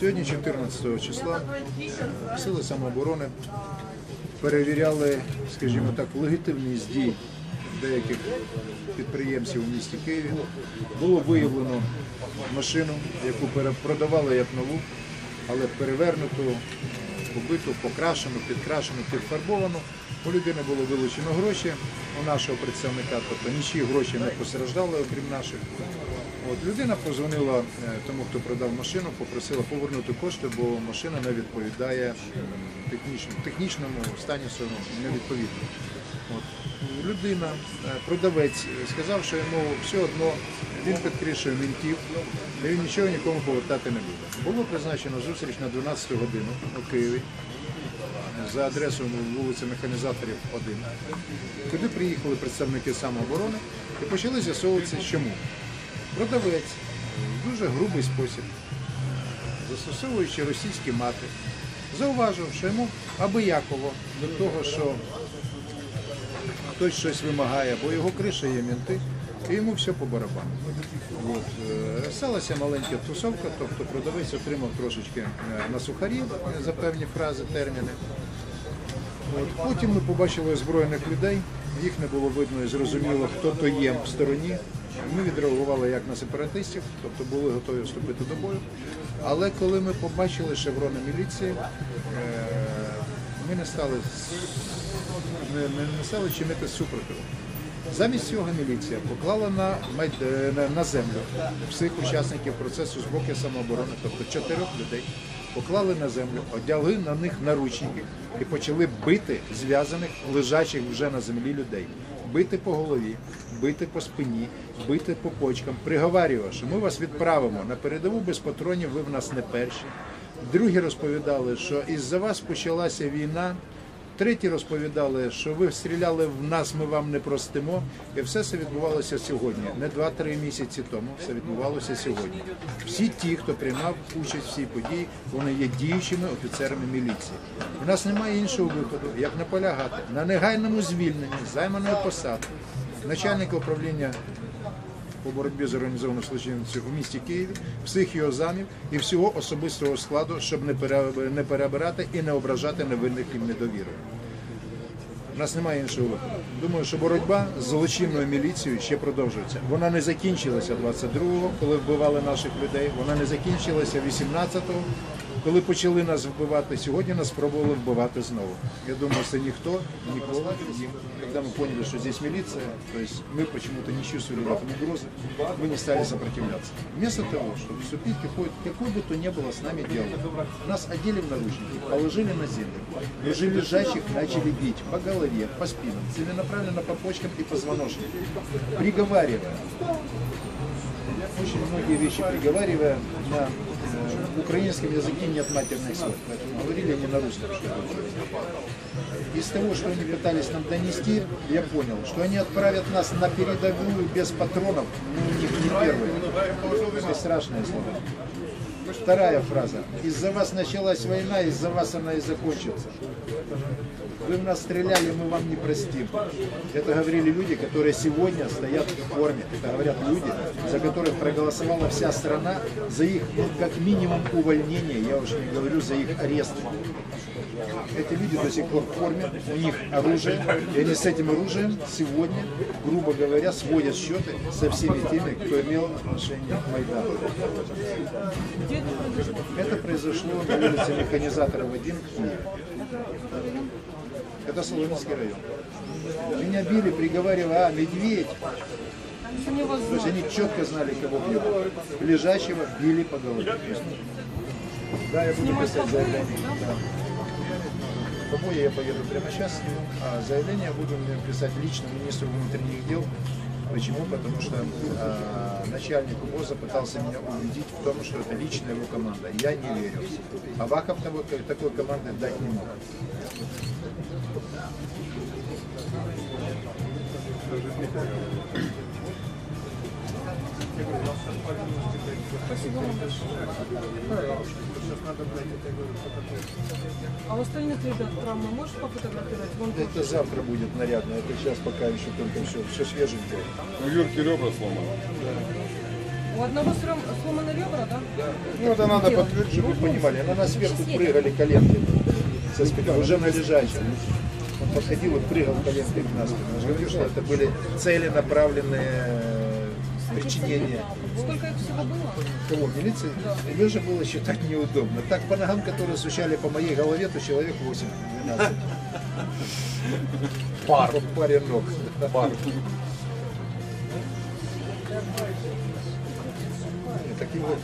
Сьогодні, 14 числа, сили самооборони перевіряли, скажімо так, легітимність дій деяких підприємців у місті Києві. Було виявлено машину, яку продавали як нову, але перевернуту, побиту, покрашену, підкрашену, підфарбовану. У людини було вилучено гроші у нашого представника, тобто нічі гроші не постраждали, окрім наших. От людина позвонила е, тому, хто продав машину, попросила повернути кошти, бо машина не відповідає технічному, технічному стані своєму не відповідно. От. Людина, е, продавець, е, сказав, що йому все одно він під кришею мінтів, і він нічого нікому повертати не буде. Було призначено зустріч на 12 годину у Києві за адресою вулиця Механізаторів 1, куди приїхали представники самооборони і почали з'ясовуватися, чому. Продавець в дуже грубий спосіб, застосовуючи російські мати, зауважив, що йому абияково до того, що хтось щось вимагає, бо його криша є мінти, і йому все по барабану. От. е, Сталася маленька тусовка, тобто продавець отримав трошечки е, на сухарі за певні фрази, терміни. От. Потім ми побачили озброєних людей, їх не було видно і зрозуміло, хто то є в стороні. Ми відреагували як на сепаратистів, тобто були готові вступити до бою. Але коли ми побачили шеврони міліції, е, ми не стали, не, не, стали чинити супротив. Замість цього міліція поклала е, на, на землю всіх учасників процесу з боку самооборони, тобто чотирьох людей, поклали на землю, одягли на них наручники і почали бити зв'язаних, лежачих вже на землі людей. Бити по голові, бити по спині, бити по почкам, приговарював, що ми вас відправимо на передову без патронів, ви в нас не перші. Другі розповідали, що із-за вас почалася війна. Треті розповідали, що ви стріляли в нас, ми вам не простимо. І все це відбувалося сьогодні, не 2-3 місяці тому. Це відбувалося сьогодні. Всі ті, хто приймав участь в цій події, вони є діючими офіцерами міліції. У нас немає іншого виходу, як наполягати на негайному звільненні займаної посади начальника управління по боротьбі з організованою злочинністю в місті Києві, всіх його замів і всього особистого складу, щоб не перебирати і не ображати невинних їм недовірою. У нас немає іншого виходу. Думаю, що боротьба з злочинною міліцією ще продовжується. Вона не закінчилася 22-го, коли вбивали наших людей. Вона не закінчилася 18-го, коли почали нас вбивати. Сьогодні нас спробували вбивати знову. Я думаю, что никто, никола, им, когда мы поняли, что здесь милиция, то есть мы почему-то не чувствовали в этом угрозы, мы не стали сопротивляться. Вместо того, чтобы вступить какой, какой бы то ни было с нами диалог, нас одели в наручники, положили на землю, уже лежачих начали бить по голове, по спинам, целенаправленно по почкам и позвоночнику, приговаривая очень многие вещи приговаривая на э, украинском языке нет матерных слов, поэтому говорили они на русском. Из того, что они пытались нам донести, я понял, что они отправят нас на передовую без патронов, у них не первые. Это страшные слова. Вторая фраза. Из-за вас началась война, из-за вас она и закончится. Вы в нас стреляли, мы вам не простим. Это говорили люди, которые сегодня стоят в форме. Это говорят люди, за которых проголосовала вся страна, за их ну, как минимум увольнение, я уж не говорю за их арест. Эти люди до сих пор в форме, у них оружие, и они с этим оружием сегодня, грубо говоря, сводят счеты со всеми теми, кто имел отношение к Майдану. Это произошло на улице Механизаторов 1 в Киеве. Это Соломенский район. Меня били, приговаривая, а, медведь. То есть они четко знали, кого бьют. Лежачего били по голове. Да, я буду писать заявление. Побои я поеду прямо сейчас, а заявление буду писать лично министру внутренних дел. Почему? Потому что а, начальник УБОЗа пытался меня убедить в том, что это личная его команда. Я не верю. Аваков того, такой команды дать не мог. А у остальных ребят травмы можешь пофотографировать? Вон тут. Это завтра будет нарядно. Это сейчас пока еще только все, все свеженькое. У Юрки ребра сломали. У одного сром- сломаны ребра, да? Ну, это надо подтвердить, чтобы вы понимали. На нас сверху прыгали коленки со спины, уже на лежачем. Он подходил и прыгал коленками на спину. Я говорю, что это были целенаправленные э, причинения. Сколько их всего было? Кого? Милиции? Лежа было считать неудобно. Так по ногам, которые стучали по моей голове, то человек 8-12. Пар. Паре ног. Пар. Такие вот